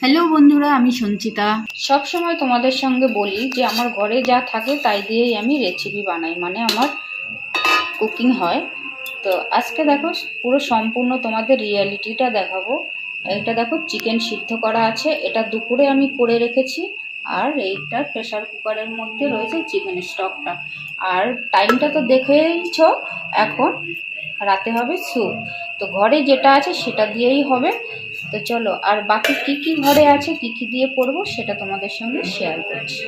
Hello বন্ধুরা, আমি সঞ্চিতা। সব সময় তোমাদের সঙ্গে বলি যে, আমার ঘরে যা থাকে তাই দিয়েই আমি রেসিপি বানাই। মানে আমার কুকিং হয়। তো আজকে দেখো, পুরো সম্পূর্ণ তোমাদের রিয়ালিটিটা দেখাবো। এটা দেখো চিকেন সিদ্ধ করা আছে। এটা দুপুরে আমি করে রেখেছি। আর এইটা প্রেসার কুকারের মধ্যে রয়েছে চিকেন স্টকটা আর টাইমটা তো দেখেইছ, এখন রাতে হবে স্যুপ তো ঘরে যেটা আছে সেটা দিয়েই হবে। তো চলো, আর বাকি কি কি ঘরে আছে, কি কি দিয়ে করব সেটা তোমাদের সঙ্গে শেয়ার করছি।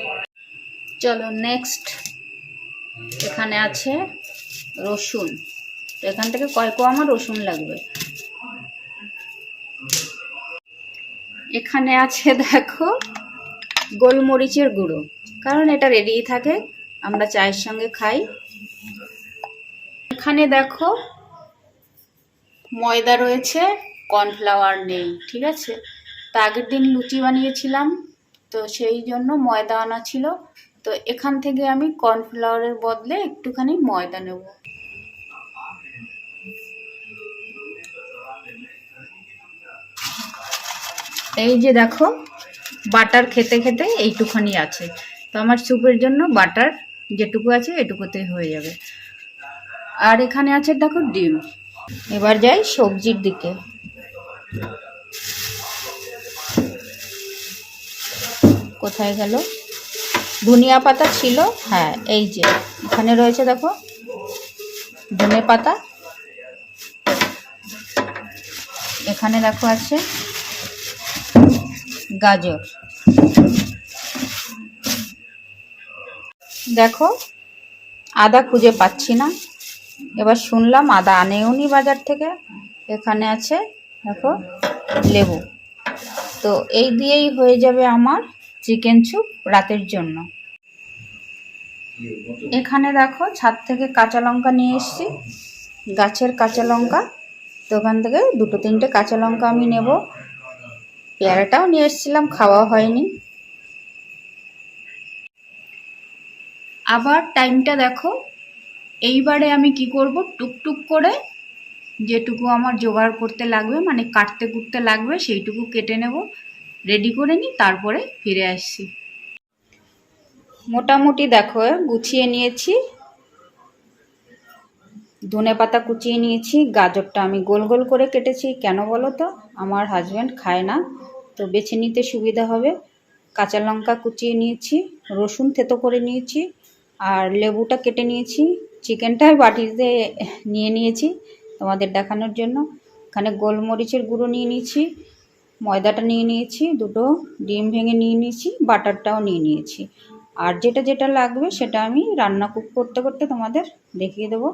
চলো নেক্সট এখানে আছে রসুন। তো এখান থেকে কয় কো আমার রসুন লাগবে? এখানে আছে, দেখো, গোলমরিচের গুঁড়ো। কারণ এটা রেডিই থাকে, আমরা চায়ের সঙ্গে খাই। এখানে দেখো, ময়দা রয়েছে কর্নফ্লাওয়ার নেই, ঠিক আছে? তা আগের দিন লুচি বানিয়েছিলাম, তো সেই জন্য ময়দা আনা ছিল। তো এখান থেকে আমি কর্নফ্লাওয়ারের বদলে একটুখানি ময়দা নেব। এই যে দেখো, বাটার খেতে খেতে এইটুখানি আছে। তো আমার স্যুপের জন্য বাটার যেটুকু আছে এটুকুতেই হয়ে যাবে। আর এখানে আছে, দেখো ডিম। এবার যাই সবজির দিকে। কোথায় গেল? ধনিয়া পাতা ছিল। হ্যাঁ এই যে, এখানে রয়েছে দেখো। ধনে পাতা। এখানে দেখো আছে গাজর। দেখো, আদা খুঁজে পাচ্ছি না। এবার শুনলাম আদা আনেওনি বাজার থেকে। এখানে আছে দেখো, লেবু। তো এই দিয়েই হয়ে যাবে আমার চিকেন স্যুপ রাতের জন্য। এখানে দেখো, ছাদ থেকে কাঁচা লঙ্কা নিয়ে এসেছি। গাছের কাঁচা লঙ্কা। তো ওখান থেকে দুটো তিনটে কাঁচা লঙ্কা আমি নেব। পেয়ারাটাও নিয়ে এসেছিলাম খাওয়া হয়নি। আবার টাইমটা দেখো, এইবারে আমি কি করব, টুকটুক করে যেটুকু আমার জোগাড় করতে লাগবে মানে কাটতে কুটতে লাগবে, সেইটুকু কেটে নেব রেডি করে নিই, তারপরে ফিরে আসছি। মোটামুটি দেখো, গুছিয়ে নিয়েছি। ধনে পাতা কুচিয়ে নিয়েছি, গাজরটা আমি গোল গোল করে কেটেছি, কেন বলো তো? আমার হাজব্যান্ড খায় না, তো বেছে নিতে সুবিধা হবে। কাঁচা লঙ্কা কুচিয়ে নিয়েছি, রসুন থেতো করে নিয়েছি, আর লেবুটা কেটে নিয়েছি, চিকেনটাই বাটিতে নিয়ে নিয়েছি। তোমাদের দেখানোর জন্য। এখানে গোলমরিচের গুঁড়ো নিয়ে নিয়েছি, ময়দাটা নিয়ে নিয়েছি, দুটো ডিম ভেঙে নিয়ে নিয়েছি, বাটারটাও নিয়ে নিয়েছি। আর যেটা যেটা লাগবে সেটা আমি রান্না কুক করতে করতে তোমাদের দেখিয়ে দেবো।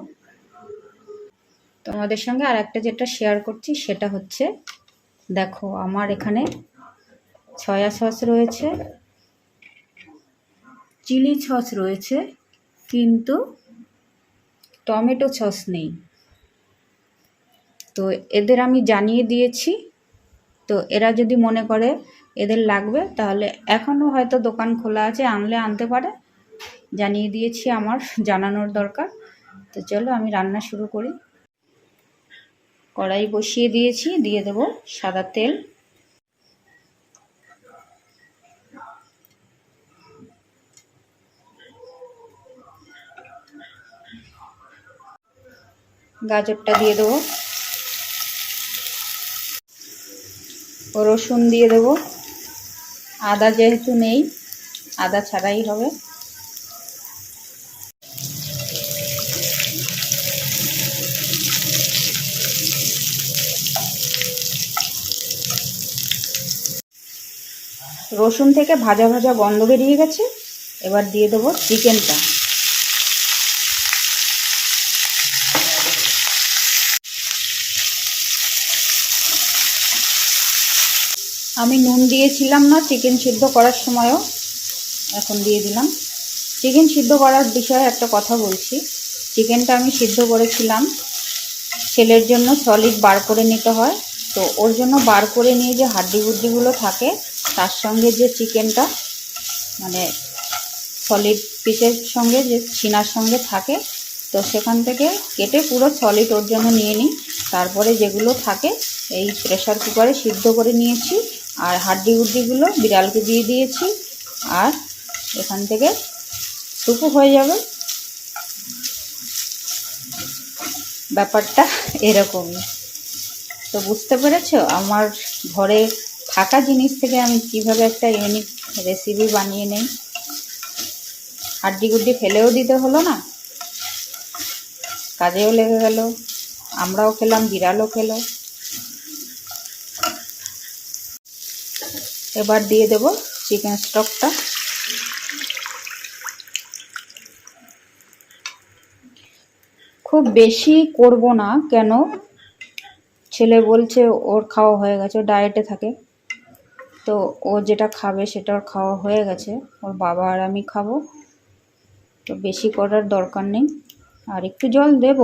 তোমাদের সঙ্গে আর একটা যেটা শেয়ার করছি সেটা হচ্ছে, দেখো আমার এখানে ছয়া সস রয়েছে চিলি সস রয়েছে, কিন্তু টমেটো সস নেই। তো এদের আমি জানিয়ে দিয়েছি। তো এরা যদি মনে করে এদের লাগবে, তাহলে এখনও হয়তো দোকান খোলা আছে, আনলে আনতে পারে। জানিয়ে দিয়েছি আমার, জানানোর দরকার। তো চলো আমি রান্না শুরু করি। কড়াই বসিয়ে দিয়েছি, দিয়ে দেব সাদা তেল। গাজরটা দিয়ে দেবো। রসুন দিয়ে দেবো। আদা যেহেতু নেই, আদা ছাড়াই হবে। রসুন থেকে ভাজা ভাজা গন্ধ বেরিয়ে গেছে। এবার দিয়ে দেবো চিকেনটা। আমি নুন দিয়েছিলাম না চিকেন সিদ্ধ করার সময়ও এখন দিয়ে দিলাম। চিকেন সিদ্ধ করার বিষয়ে একটা কথা বলছি। চিকেনটা আমি সিদ্ধ করেছিলাম। ছেলের জন্য সলিড বার করে নিতে হয়। তো ওর জন্য বার করে নিয়ে যে হাড্ডি গুড্ডিগুলো থাকে, তার সঙ্গে যে চিকেনটা মানে সলিড পিসের সঙ্গে যে ছিনার সঙ্গে থাকে, তো সেখান থেকে কেটে পুরো সলিড ওর জন্য নিয়ে নিই। তারপরে যেগুলো থাকে, এই প্রেশার কুকারে সিদ্ধ করে নিয়েছি। আর হাড্ডি গুড্ডিগুলো বিড়ালকে দিয়ে দিয়েছি। আর এখান থেকে টুকু হয়ে যাবে। ব্যাপারটা এরকমই তো বুঝতে পেরেছ? আমার ঘরে থাকা জিনিস থেকে আমি কীভাবে একটা ইউনিক রেসিপি বানিয়ে নেই। হাড্ডি গুড্ডি ফেলেও দিতে হলো না। কাজেও লেগে গেল। আমরাও খেলাম, বিড়ালও খেলো। এবার দিয়ে দেব চিকেন স্টকটা। খুব বেশি করব না, কেন? ছেলে বলছে ওর খাওয়া হয়ে গেছে ও ডায়েটে থাকে। তো ও যেটা খাবে সেটা ওর খাওয়া হয়ে গেছে, ওর বাবা আর আমি খাব। তো বেশি করার দরকার নেই। আর একটু জল দেব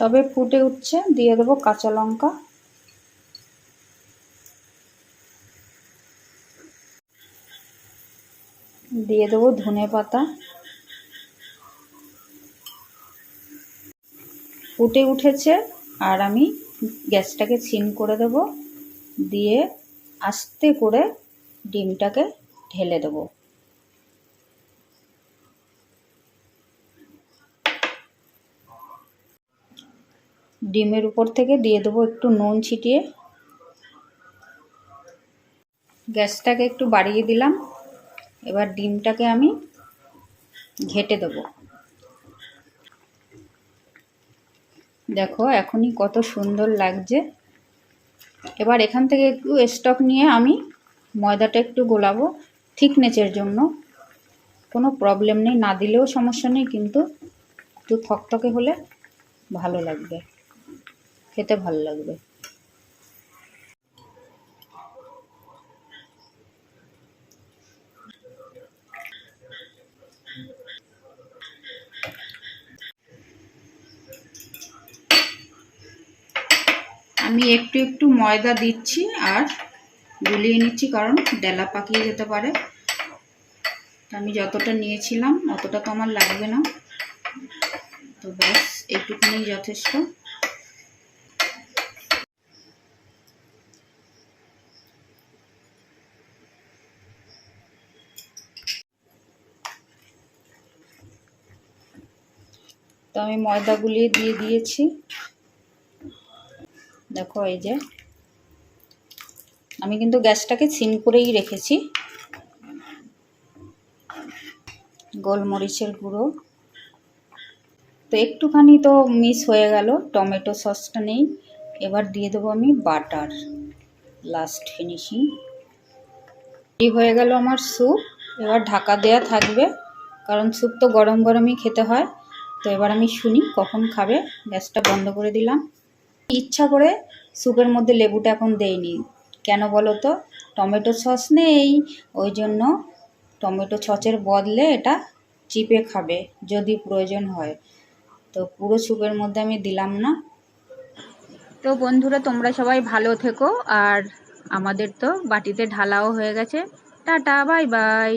সবে ফুটে উঠছে, দিয়ে দেবো কাঁচা লঙ্কা। দিয়ে দেবো ধনে পাতা। ফুটে উঠেছে, আর আমি গ্যাসটাকে সিন করে দেব। দিয়ে আস্তে করে ডিমটাকে ঢেলে দেব। ডিমের উপর থেকে দিয়ে দেবো একটু নুন ছিটিয়ে। গ্যাসটাকে একটু বাড়িয়ে দিলাম। এবার ডিমটাকে আমি ঘেটে দেবো। দেখো, এখনই কত সুন্দর লাগছে। এবার এখান থেকে একটু স্টক নিয়ে আমি ময়দাটা একটু গোলাবো থিকনেসের জন্য। কোনো প্রবলেম নেই, না দিলেও সমস্যা নেই, কিন্তু একটু থকথকে হলে ভালো লাগবে। খেতে ভালো লাগবে। আমি একটু একটু ময়দা দিচ্ছি আর গুলিয়ে নিচ্ছি, কারণ ডেলা পাকিয়ে যেতে পারে। আমি যতটা নিয়েছিলাম, অতটা তো আমার লাগবে না। তো ব্যাস একটুখানি যথেষ্ট। আমি ময়দা গুলিয়ে দিয়ে দিয়েছি। দেখো এই যে, আমি কিন্তু গ্যাসটাকে সিন করেই রেখেছি। গোলমরিচের গুঁড়ো। তো একটুখানি তো মিস হয়ে গেল, টমেটো সসটা নেই। এবার দিয়ে দেবো আমি বাটার লাস্ট ফিনিশিং এই হয়ে গেল আমার স্যুপ এবার ঢাকা দেয়া থাকবে, কারণ স্যুপ তো গরম গরমই খেতে হয়। তো এবার আমি শুনি কখন খাবে। গ্যাসটা বন্ধ করে দিলাম। ইচ্ছা করে স্যুপের মধ্যে লেবুটা এখন দেইনি। কেন বলো তো? টমেটো সস নেই। ওই জন্য টমেটো সসের বদলে এটা চিপে খাবে, যদি প্রয়োজন হয়। তো পুরো স্যুপের মধ্যে আমি দিলাম না। তো বন্ধুরা, তোমরা সবাই ভালো থেকো। আর আমাদের তো বাটিতে ঢালাও হয়ে গেছে। Tata, bye bye.